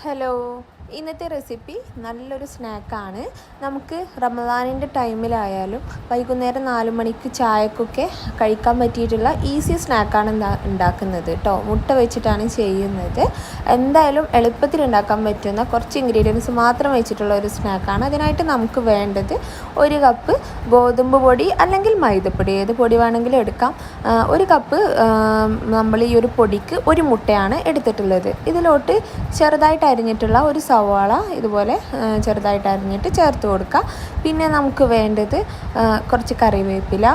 Hello ഇന്നത്തെ recipe നല്ലൊരു സ്നാക്കാണ്. നമുക്ക് റമദാനിന്റെ ടൈമിലായാലും വൈകുന്നേരം നാല് മണിക്ക് ചായക്കൊക്കെ കഴിക്കാൻ പറ്റിയിട്ടുള്ള ഈസി സ്നാക്കാണ് ഉണ്ടാക്കുന്നത് കേട്ടോ. മുട്ട വെച്ചിട്ടാണ് ചെയ്യുന്നത്. എന്തായാലും എളുപ്പത്തിൽ ഉണ്ടാക്കാൻ പറ്റുന്ന കുറച്ച് ഇൻഗ്രീഡിയൻസ് മാത്രം വെച്ചിട്ടുള്ള ഒരു സ്നാക്കാണ്. അതിനായിട്ട് നമുക്ക് വേണ്ടത് ഒരു കപ്പ് ഗോതമ്പ് പൊടി അല്ലെങ്കിൽ മൈദപ്പൊടി. ഏത് പൊടി വേണമെങ്കിലും എടുക്കാം. ഒരു കപ്പ് നമ്മൾ ഈ ഒരു പൊടിക്ക് ഒരു മുട്ടയാണ് എടുത്തിട്ടുള്ളത്. ഇതിലോട്ട് ചെറുതായിട്ട് അരിഞ്ഞിട്ടുള്ള ഒരു സവാള ഇതുപോലെ ചെറുതായിട്ട് അരിഞ്ഞിട്ട് ചേർത്ത് കൊടുക്കുക പിന്നെ നമുക്ക് വേണ്ടത് കുറച്ച് കറിവേപ്പില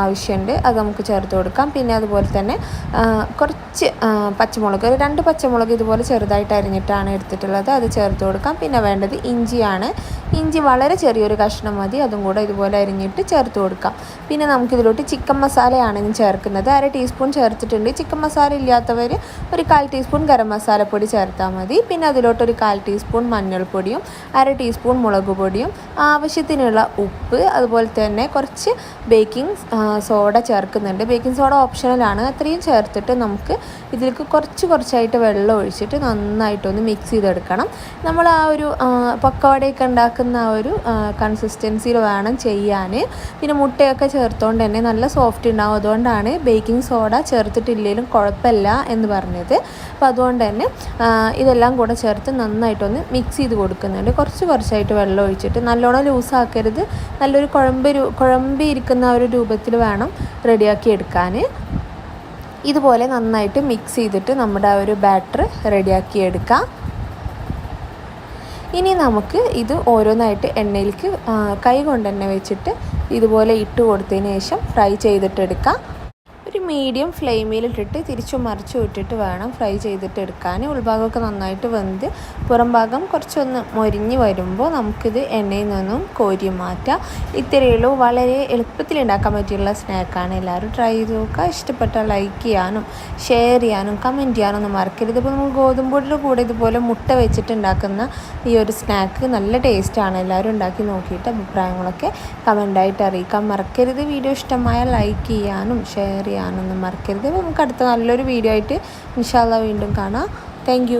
ആവശ്യമുണ്ട് അത് നമുക്ക് ചേർത്ത് കൊടുക്കാം. പിന്നെ അതുപോലെ തന്നെ കുറച്ച് പച്ചമുളക് ഒരു രണ്ട് പച്ചമുളക് ഇതുപോലെ ചെറുതായിട്ട് അരിഞ്ഞിട്ടാണ് എടുത്തിട്ടുള്ളത്. അത് ചേർത്ത് കൊടുക്കാം. പിന്നെ വേണ്ടത് ഇഞ്ചിയാണ്. ഇഞ്ചി വളരെ ചെറിയൊരു കഷ്ണം മതി. അതും കൂടെ ഇതുപോലെ അരിഞ്ഞിട്ട് ചേർത്ത് കൊടുക്കാം. പിന്നെ നമുക്കിതിലോട്ട് ചിക്കൻ മസാലയാണ് ഞാൻ ചേർക്കുന്നത്. അര ടീസ്പൂൺ ചേർത്തിട്ടുണ്ട്. ചിക്കൻ മസാല ഇല്ലാത്തവർ ഒരു കാൽ ടീസ്പൂൺ ഗരം മസാലപ്പൊടി ചേർത്താൽ മതി. പിന്നെ അതിലോട്ടൊരു കാൽ ടീസ്പൂൺ മഞ്ഞൾപ്പൊടിയും അര ടീസ്പൂൺ മുളക് പൊടിയും ആവശ്യത്തിനുള്ള ഉപ്പ് അതുപോലെ തന്നെ കുറച്ച് ബേക്കിംഗ് സോഡ ചേർക്കുന്നുണ്ട്. ബേക്കിംഗ് സോഡ ഓപ്ഷണലാണ് അത്രയും ചേർത്തിട്ട് നമുക്ക് ഇതിലേക്ക് കുറച്ച് കുറച്ചായിട്ട് വെള്ളം ഒഴിച്ചിട്ട് നന്നായിട്ടൊന്ന് മിക്സ് ചെയ്തെടുക്കണം. നമ്മൾ ആ ഒരു പക്കവടയൊക്കെ ഉണ്ടാക്കുന്ന ആ ഒരു കൺസിസ്റ്റൻസിയിൽ വേണം ചെയ്യാൻ. പിന്നെ മുട്ടയൊക്കെ ചേർത്തുകൊണ്ട് തന്നെ നല്ല സോഫ്റ്റ് ഉണ്ടാവും. അതുകൊണ്ടാണ് ബേക്കിംഗ് സോഡ ചേർത്തിട്ടില്ലെങ്കിലും കുഴപ്പമില്ല എന്ന് പറഞ്ഞത്. അപ്പോൾ അതുകൊണ്ട് തന്നെ ഇതെല്ലാം കൂടെ ചേർത്ത് നന്നായിട്ടൊന്ന് മിക്സ് ചെയ്ത് കൊടുക്കുന്നുണ്ട് കുറച്ച് കുറച്ചായിട്ട് വെള്ളം ഒഴിച്ചിട്ട് നല്ലോണം ലൂസാക്കരുത്. നല്ലൊരു കുഴമ്പ് കുഴമ്പി ഇരിക്കുന്ന ഒരു രൂപത്തിൽ വേണം റെഡിയാക്കി എടുക്കാൻ. ഇതുപോലെ നന്നായിട്ട് മിക്സ് ചെയ്തിട്ട് നമ്മുടെ ആ ഒരു ബാറ്റർ റെഡിയാക്കി എടുക്കാം. ഇനി നമുക്ക് ഇത് ഓരോന്നായിട്ട് എണ്ണയിലേക്ക് കൈ കൊണ്ട് വെച്ചിട്ട് ഇതുപോലെ ഇട്ട് കൊടുത്തതിന് ശേഷം ഫ്രൈ ചെയ്തിട്ടെടുക്കാം മീഡിയം ഫ്ലെയിമിലിട്ടിട്ട് തിരിച്ചു മറിച്ച് ഇട്ടിട്ട് വേണം ഫ്രൈ ചെയ്തിട്ട് എടുക്കാൻ ഉൾഭാഗമൊക്കെ നന്നായിട്ട് വെന്ത് പുറം ഭാഗം കുറച്ചൊന്ന് മൊരിഞ്ഞ് വരുമ്പോൾ നമുക്കിത് എണ്ണയിൽ നിന്നും കോരി മാറ്റാം. ഇത്രയുള്ളൂ വളരെ എളുപ്പത്തിൽ ഉണ്ടാക്കാൻ പറ്റിയുള്ള സ്നാക്കാണ്. എല്ലാവരും ട്രൈ ചെയ്ത് നോക്കുക. ഇഷ്ടപ്പെട്ടാൽ ലൈക്ക് ചെയ്യാനും ഷെയർ ചെയ്യാനും കമന്റ് ചെയ്യാനും ഒന്നും മറക്കരുത്. ഇപ്പോൾ നമ്മൾ ഗോതമ്പൊടിയുടെ കൂടെ ഇതുപോലെ മുട്ട വെച്ചിട്ട് ഉണ്ടാക്കുന്ന ഈ ഒരു സ്നാക്ക് നല്ല ടേസ്റ്റാണ് എല്ലാവരും ഉണ്ടാക്കി നോക്കിയിട്ട് അഭിപ്രായങ്ങളൊക്കെ കമന്റായിട്ട് അറിയിക്കാൻ മറക്കരുത്. വീഡിയോ ഇഷ്ടമായ ലൈക്ക് ചെയ്യാനും ഷെയർ ചെയ്യാനും കാണാനൊന്നും മറക്കരുത്. നമുക്ക് അടുത്ത നല്ലൊരു വീഡിയോ ആയിട്ട് ഇൻഷാല്ല വീണ്ടും കാണാം. താങ്ക്